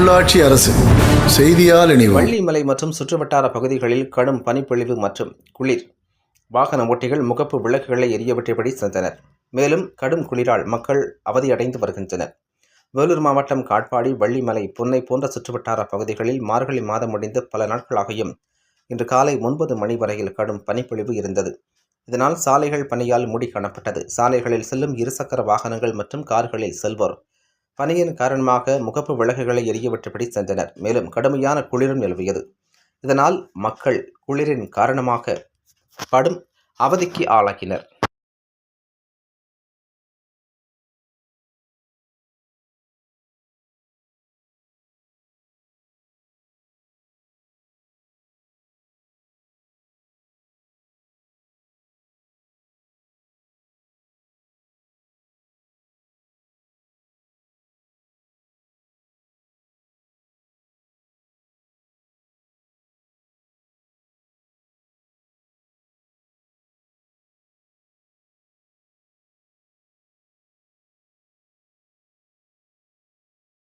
உள்ளாட்சி அரசு செய்தியால் வள்ளிமலை மற்றும் சுற்றுவட்டார பகுதிகளில் கடும் பனிப்பொழிவு மற்றும் குளிர். வாகன ஓட்டிகள் முகப்பு விளக்குகளை எரியவிட்டபடி சென்றனர். மேலும் கடும் குளிரால் மக்கள் அவதியடைந்து வருகின்றனர். வேலூர் மாவட்டம் காட்பாடி வள்ளிமலை புன்னை போன்ற சுற்றுவட்டார பகுதிகளில் மார்கழி மாதம் முடிந்து பல நாட்களாகியும் இன்று காலை ஒன்பது மணி வரையில் கடும் பனிப்பொழிவு இருந்தது. இதனால் சாலைகள் பனியால் மூடி காணப்பட்டது சாலைகளில் செல்லும் இருசக்கர வாகனங்கள் மற்றும் கார்களில் செல்வோர் பனியின் காரணமாக முகப்பு விளக்குகளை எரியவிட்டபடி சென்றனர். மேலும் கடுமையான குளிரும் நிலவியது. இதனால் மக்கள் குளிரின் காரணமாக படும் அவதிக்கு ஆளாகினர்.